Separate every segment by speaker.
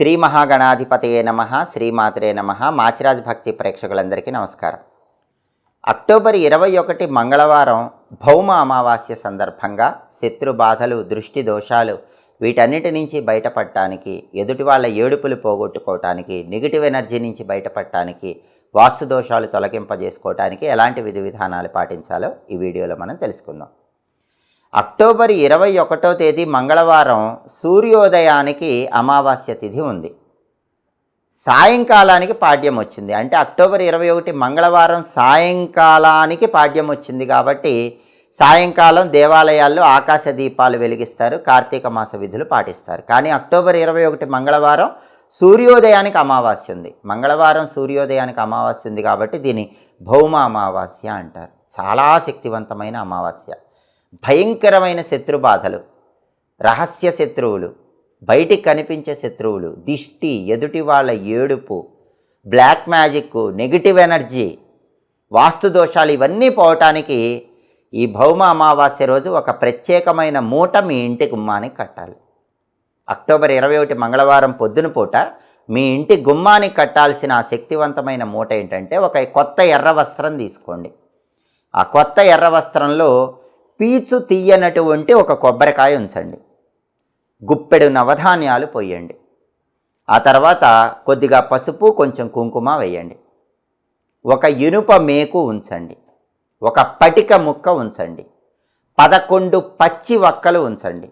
Speaker 1: శ్రీ మహాగణాధిపతయే నమ శ్రీమాతరే నమ మాచిరాజ్ భక్తి ప్రేక్షకులందరికీ నమస్కారం. అక్టోబర్ ఇరవై ఒకటి మంగళవారం భౌమ అమావాస్య సందర్భంగా శత్రు బాధలు దృష్టి దోషాలు వీటన్నిటి నుంచి బయటపడటానికి ఎదుటి వాళ్ళ ఏడుపులు పోగొట్టుకోవటానికి నెగిటివ్ ఎనర్జీ నుంచి బయటపడటానికి వాస్తు దోషాలు తొలగింపజేసుకోవటానికి ఎలాంటి విధి విధానాలు పాటించాలో ఈ వీడియోలో మనం తెలుసుకుందాం. అక్టోబర్ ఇరవై ఒకటో తేదీ మంగళవారం సూర్యోదయానికి అమావాస్య తిథి ఉంది. సాయంకాలానికి పాడ్యం వచ్చింది. అంటే అక్టోబర్ ఇరవై ఒకటి మంగళవారం సాయంకాలానికి పాడ్యం వచ్చింది కాబట్టి సాయంకాలం దేవాలయాల్లో ఆకాశ దీపాలు వెలిగిస్తారు కార్తీక మాస విధులు పాటిస్తారు. కానీ అక్టోబర్ ఇరవై ఒకటి మంగళవారం సూర్యోదయానికి అమావాస్య ఉంది. మంగళవారం సూర్యోదయానికి అమావాస్య ఉంది కాబట్టి దీన్ని భౌమ అమావాస్య అంటారు. చాలా శక్తివంతమైన అమావాస్య. భయంకరమైన శత్రు బాధలు రహస్య శత్రువులు బయటికి కనిపించే శత్రువులు దిష్టి ఎదుటి వాళ్ళ ఏడుపు black magic negative energy vastu దోషాలు ఇవన్నీ పోవటానికి ఈ భౌమ అమావాస్య రోజు ఒక ప్రత్యేకమైన మూట మీ ఇంటి గుమ్మానికి కట్టాలి. అక్టోబర్ ఇరవై ఒకటి మంగళవారం పొద్దున పూట మీ ఇంటి గుమ్మానికి కట్టాల్సిన ఆ శక్తివంతమైన మూట ఏంటంటే ఒక కొత్త ఎర్ర వస్త్రం తీసుకోండి. ఆ కొత్త ఎర్ర వస్త్రంలో పీచు తీయనటువంటి ఒక కొబ్బరికాయ ఉంచండి. గుప్పెడు నవధాన్యాలు పోయండి. ఆ తర్వాత కొద్దిగా పసుపు కొంచెం కుంకుమ వేయండి. ఒక ఇనుప మేకు ఉంచండి. ఒక పటిక ముక్క ఉంచండి. పదకొండు పచ్చి వక్కలు ఉంచండి.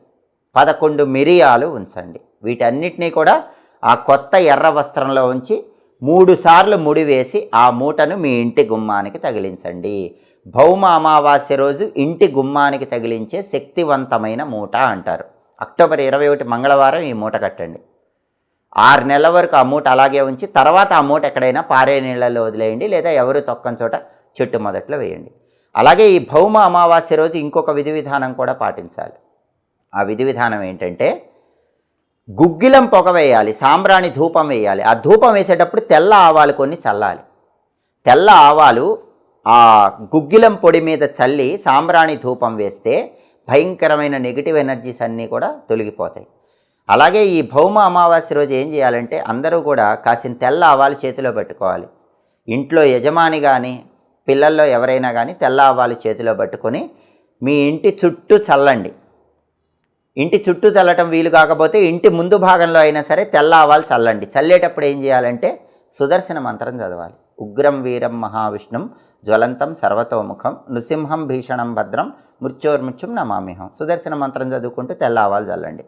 Speaker 1: పదకొండు మిరియాలు ఉంచండి. వీటన్నిటినీ కూడా ఆ కొత్త ఎర్ర వస్త్రంలో ఉంచి మూడు సార్లు ముడివేసి ఆ మూటను మీ ఇంటి గుమ్మానికి తగిలించండి. భౌమ అమావాస్య రోజు ఇంటి గుమ్మానికి తగిలించే శక్తివంతమైన మూట అంటారు. అక్టోబర్ ఇరవై ఒకటి మంగళవారం ఈ మూట కట్టండి. ఆరు నెలల వరకు ఆ మూట అలాగే ఉంచి తర్వాత ఆ మూట ఎక్కడైనా పారే నీళ్ళలో వదిలేయండి లేదా ఎవరు తొక్కని చోట చెట్టు మొదట్లో వేయండి. అలాగే ఈ భౌమ అమావాస్య రోజు ఇంకొక విధి విధానం కూడా పాటించాలి. ఆ విధి విధానం ఏంటంటే గుగ్గిలం పొగ వేయాలి సాంబ్రాణి ధూపం వేయాలి. ఆ ధూపం వేసేటప్పుడు తెల్ల ఆవాలు కొన్ని చల్లాలి. తెల్ల ఆవాలు ఆ గుగ్గిలం పొడి మీద చల్లి సాంబ్రాణి ధూపం వేస్తే భయంకరమైన నెగిటివ్ ఎనర్జీస్ అన్నీ కూడా తొలగిపోతాయి. అలాగే ఈ భౌమ అమావాస్య రోజు ఏం చేయాలంటే అందరూ కూడా కాసిన తెల్ల ఆవాలు చేతిలో పెట్టుకోవాలి. ఇంట్లో యజమాని కానీ పిల్లల్లో ఎవరైనా కానీ తెల్ల ఆవాలు చేతిలో పట్టుకొని మీ ఇంటి చుట్టూ చల్లండి. ఇంటి చుట్టూ చల్లటం వీలు కాకపోతే ఇంటి ముందు భాగంలో అయినా సరే తెల్ల ఆవాలు చల్లండి. చల్లేటప్పుడు ఏం చేయాలంటే సుదర్శన మంత్రం చదవాలి. ఉగ్రం వీరం మహావిష్ణుం జ్వలంతం సర్వతోముఖం నృసింహం భీషణం భద్రం మృత్యోర్మృత్యుం నమామిహం సుదర్శన మంత్రం చదువుకుంటూ తెల్ల ఆవాలు చల్లండి.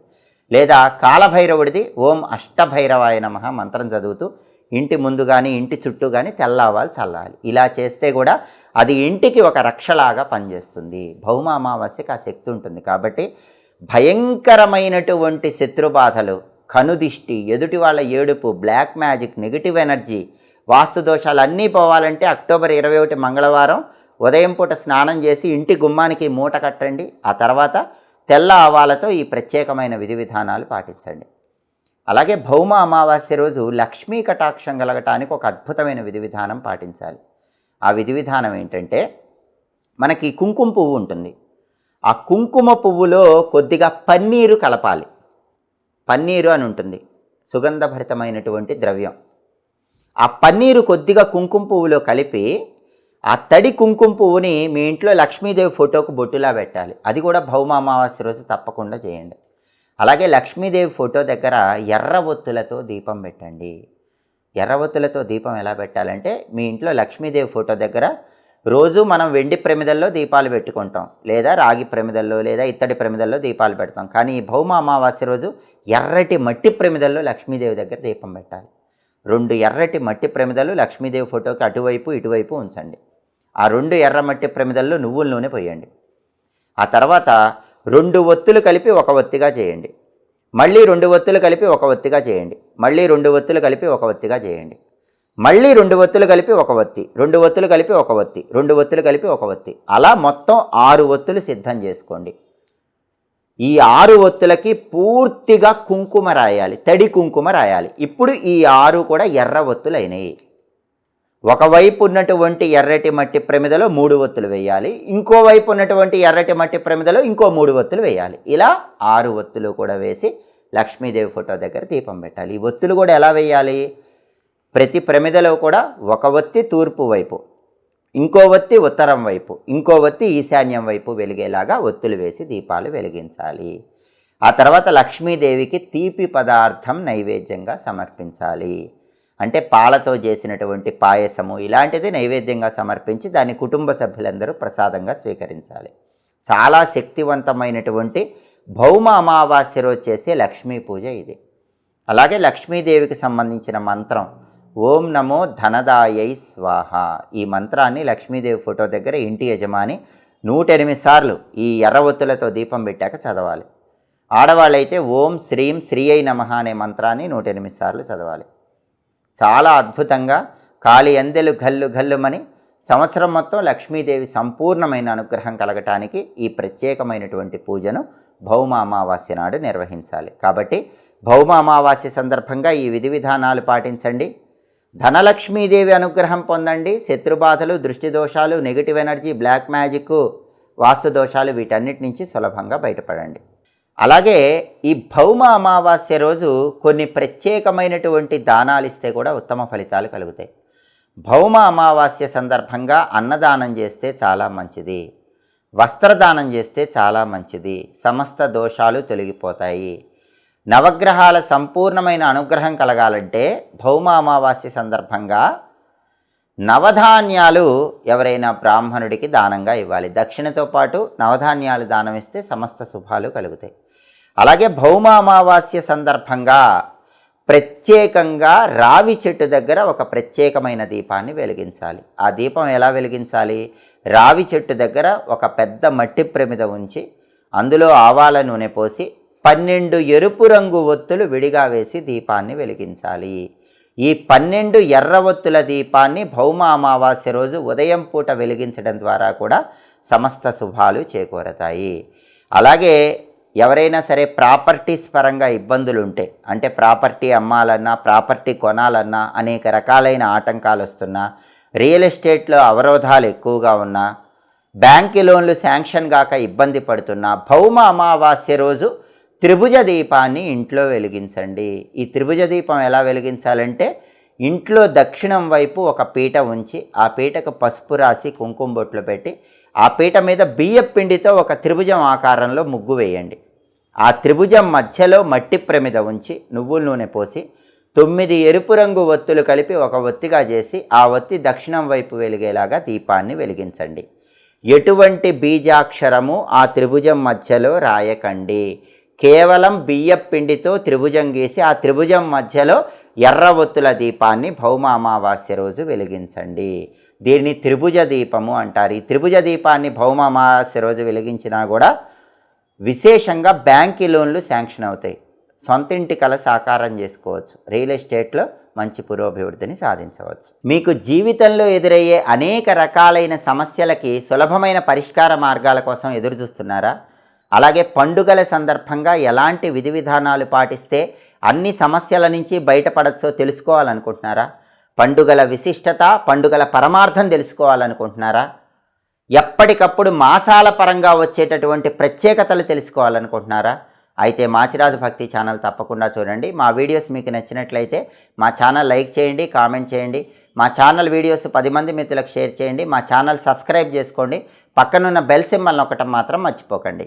Speaker 1: లేదా కాలభైరవుడిది ఓం అష్టభైరవాయ నమ మంత్రం చదువుతూ ఇంటి ముందు కానీ ఇంటి చుట్టూ కానీ తెల్లవాలు చల్లాలి. ఇలా చేస్తే కూడా అది ఇంటికి ఒక రక్షలాగా పనిచేస్తుంది. భౌమ అమావాస్యకి ఆ శక్తి ఉంటుంది కాబట్టి భయంకరమైనటువంటి శత్రుబాధలు కనుదిష్టి ఎదుటి వాళ్ళ ఏడుపు black magic negative energy vastu దోషాలు అన్నీ పోవాలంటే అక్టోబర్ ఇరవై ఒకటి మంగళవారం ఉదయం పూట స్నానం చేసి ఇంటి గుమ్మానికి మూట కట్టండి. ఆ తర్వాత తెల్ల ఆవాలతో ఈ ప్రత్యేకమైన విధి విధానాలు పాటించండి. అలాగే భౌమ అమావాస్య రోజు లక్ష్మీ కటాక్షం కలగటానికి ఒక అద్భుతమైన విధి విధానం పాటించాలి. ఆ విధి విధానం ఏంటంటే మనకి కుంకుమ పువ్వు ఉంటుంది. ఆ కుంకుమ పువ్వులో కొద్దిగా పన్నీరు కలపాలి. పన్నీరు అని ఉంటుంది. సుగంధభరితమైనటువంటి ద్రవ్యం. ఆ పన్నీరు కొద్దిగా కుంకుమ పువ్వులో కలిపి ఆ తడి కుంకుమ పువ్వుని మీ ఇంట్లో లక్ష్మీదేవి ఫోటోకు బొట్టులా పెట్టాలి. అది కూడా భౌమ అమావాస్య రోజు తప్పకుండా చేయండి. అలాగే లక్ష్మీదేవి ఫోటో దగ్గర ఎర్ర ఒత్తులతో దీపం పెట్టండి. ఎర్ర ఒత్తులతో దీపం ఎలా పెట్టాలంటే మీ ఇంట్లో లక్ష్మీదేవి ఫోటో దగ్గర రోజు మనం వెండి ప్రమిదల్లో దీపాలు పెట్టుకుంటాం. లేదా రాగి ప్రమిదల్లో లేదా ఇత్తడి ప్రమిదల్లో దీపాలు పెడతాం. కానీ ఈ భౌమ అమావాస్య రోజు ఎర్రటి మట్టి ప్రమిదల్లో లక్ష్మీదేవి దగ్గర దీపం పెట్టాలి. రెండు ఎర్రటి మట్టి ప్రమిదలు లక్ష్మీదేవి ఫోటోకి అటువైపు ఇటువైపు ఉంచండి. ఆ రెండు ఎర్ర మట్టి ప్రమిదల్లో నువ్వుల నూనె పోయండి. ఆ తర్వాత రెండు ఒత్తులు కలిపి ఒక ఒత్తిగా చేయండి. మళ్ళీ రెండు ఒత్తులు కలిపి ఒక ఒత్తిగా చేయండి. మళ్ళీ రెండు ఒత్తులు కలిపి ఒక ఒత్తిగా చేయండి. మళ్ళీ రెండు ఒత్తులు కలిపి ఒక ఒత్తి రెండు ఒత్తులు కలిపి ఒక ఒత్తి రెండు ఒత్తులు కలిపి ఒక ఒత్తి. అలా మొత్తం ఆరు ఒత్తులు సిద్ధం చేసుకోండి. ఈ ఆరు ఒత్తులకి పూర్తిగా కుంకుమ రాయాలి తడి కుంకుమ రాయాలి. ఇప్పుడు ఈ ఆరు కూడా ఎర్ర ఒత్తులు అయినాయి ఒకవైపు ఉన్నటువంటి ఎర్రటి మట్టి ప్రమిదలో మూడు ఒత్తులు వేయాలి ఇంకోవైపు ఉన్నటువంటి ఎర్రటి మట్టి ప్రమిదలో ఇంకో మూడు ఒత్తులు వేయాలి. ఇలా ఆరు ఒత్తులు కూడా వేసి లక్ష్మీదేవి ఫోటో దగ్గర దీపం పెట్టాలి. ఈ ఒత్తులు కూడా ఎలా వేయాలి? ప్రతి ప్రమిదలో కూడా ఒక ఒత్తి తూర్పు వైపు ఇంకో ఒత్తి ఉత్తరం వైపు ఇంకో ఒత్తి ఈశాన్యం వైపు వెలిగేలాగా ఒత్తులు వేసి దీపాలు వెలిగించాలి. ఆ తర్వాత లక్ష్మీదేవికి తీపి పదార్థం నైవేద్యంగా సమర్పించాలి. అంటే పాలతో చేసినటువంటి పాయసము ఇలాంటిది నైవేద్యంగా సమర్పించి దాన్ని కుటుంబ సభ్యులందరూ ప్రసాదంగా స్వీకరించాలి. చాలా శక్తివంతమైనటువంటి భౌమ అమావాస్య రోజు చేసే లక్ష్మీ పూజ ఇది. అలాగే లక్ష్మీదేవికి సంబంధించిన మంత్రం ఓం నమో ధనదాయై స్వాహ. ఈ మంత్రాన్ని లక్ష్మీదేవి ఫోటో దగ్గర ఇంటి యజమాని నూట ఎనిమిది సార్లు ఈ ఎర్ర ఒత్తులతో దీపం పెట్టాక చదవాలి. ఆడవాళ్ళైతే ఓం శ్రీం శ్రీ అయి నమ అనే మంత్రాన్ని నూట ఎనిమిది సార్లు చదవాలి. చాలా అద్భుతంగా కాలి అందెలు గల్లు గల్లుమని సంవత్సరం మొత్తం లక్ష్మీదేవి సంపూర్ణమైన అనుగ్రహం కలగటానికి ఈ ప్రత్యేకమైనటువంటి పూజను భౌమ అమావాస్య నాడు నిర్వహించాలి. కాబట్టి భౌమ అమావాస్య సందర్భంగా ఈ విధి విధానాలు పాటించండి. ధనలక్ష్మీదేవి అనుగ్రహం పొందండి. శత్రుబాధలు దృష్టి దోషాలు negative energy black magic vastu దోషాలు వీటన్నిటి నుంచి సులభంగా బయటపడండి. అలాగే ఈ భౌమ అమావాస్య రోజు కొన్ని ప్రత్యేకమైనటువంటి దానాలు ఇస్తే కూడా ఉత్తమ ఫలితాలు కలుగుతాయి. భౌమ అమావాస్య సందర్భంగా అన్నదానం చేస్తే చాలా మంచిది. వస్త్రదానం చేస్తే చాలా మంచిది. సమస్త దోషాలు తొలగిపోతాయి. నవగ్రహాల సంపూర్ణమైన అనుగ్రహం కలగాలంటే భౌమ అమావాస్య సందర్భంగా నవధాన్యాలు ఎవరైనా బ్రాహ్మణుడికి దానంగా ఇవ్వాలి. దక్షిణతో పాటు నవధాన్యాలు దానం ఇస్తే సమస్త శుభాలు కలుగుతాయి. అలాగే భౌమ అమావాస్య సందర్భంగా ప్రత్యేకంగా రావి చెట్టు దగ్గర ఒక ప్రత్యేకమైన దీపాన్ని వెలిగించాలి. ఆ దీపం ఎలా వెలిగించాలి? రావి చెట్టు దగ్గర ఒక పెద్ద మట్టి ప్రమిద ఉంచి అందులో ఆవాల నూనె పోసి పన్నెండు ఎరుపు రంగు ఒత్తులు విడిగా వేసి దీపాన్ని వెలిగించాలి. ఈ పన్నెండు ఎర్ర ఒత్తుల దీపాన్ని భౌమ అమావాస్య రోజు ఉదయం పూట వెలిగించడం ద్వారా కూడా సమస్త శుభాలు చేకూరతాయి. అలాగే ఎవరైనా సరే ప్రాపర్టీస్ పరంగా ఇబ్బందులు ఉంటే అంటే ప్రాపర్టీ అమ్మాలన్నా ప్రాపర్టీ కొనాలన్నా అనేక రకాలైన ఆటంకాలు వస్తున్నా రియల్ ఎస్టేట్లో అవరోధాలు ఎక్కువగా ఉన్నా బ్యాంక్ లోన్లు శాంక్షన్ కాక ఇబ్బంది పడుతున్నా భౌమ అమావాస్య రోజు త్రిభుజ దీపాన్ని ఇంట్లో వెలిగించండి. ఈ త్రిభుజ దీపం ఎలా వెలిగించాలంటే ఇంట్లో దక్షిణం వైపు ఒక పీట ఉంచి ఆ పీటకు పసుపు రాసి కుంకుమ బొట్లు పెట్టి ఆ పీట మీద బియ్య పిండితో ఒక త్రిభుజం ఆకారంలో ముగ్గు వేయండి. ఆ త్రిభుజం మధ్యలో మట్టి ప్రమిద ఉంచి నువ్వుల నూనె పోసి తొమ్మిది ఎరుపు రంగు ఒత్తులు కలిపి ఒక ఒత్తిగా చేసి ఆ ఒత్తి దక్షిణం వైపు వెలిగేలాగా దీపాన్ని వెలిగించండి. ఎటువంటి బీజాక్షరము ఆ త్రిభుజం మధ్యలో రాయకండి. కేవలం బియ్య పిండితో త్రిభుజం గీసి ఆ త్రిభుజం మధ్యలో ఎర్ర ఒత్తుల దీపాన్ని భౌమ అమావాస్య రోజు వెలిగించండి. దీన్ని త్రిభుజ దీపము అంటారు. ఈ త్రిభుజ దీపాన్ని భౌమ అమావాస్య రోజు వెలిగించినా కూడా విశేషంగా బ్యాంక్ లోన్లు శాంక్షన్ అవుతాయి. సొంత ఇంటి కల సాకారం చేసుకోవచ్చు. రియల్ ఎస్టేట్లో మంచి పురోభివృద్ధిని సాధించవచ్చు. మీకు జీవితంలో ఎదురయ్యే అనేక రకాలైన సమస్యలకి సులభమైన పరిష్కార మార్గాల కోసం ఎదురు చూస్తున్నారా అలాగే పండుగల సందర్భంగా ఎలాంటి విధి విధానాలు పాటిస్తే అన్ని సమస్యల నుంచి బయటపడచ్చో తెలుసుకోవాలనుకుంటున్నారా? పండుగల విశిష్టత పండుగల పరమార్థం తెలుసుకోవాలనుకుంటున్నారా? ఎప్పటికప్పుడు మాసాల పరంగా వచ్చేటటువంటి ప్రత్యేకతలు తెలుసుకోవాలనుకుంటున్నారా? అయితే మాచిరాజు భక్తి ఛానల్ తప్పకుండా చూడండి. మా వీడియోస్ మీకు నచ్చినట్లయితే మా ఛానల్ లైక్ చేయండి కామెంట్ చేయండి. మా ఛానల్ వీడియోస్ పది మంది మిత్రులకు షేర్ చేయండి. మా ఛానల్ సబ్స్క్రైబ్ చేసుకోండి. పక్కనున్న బెల్ సింబల్ నొక్కటం మాత్రం మర్చిపోకండి.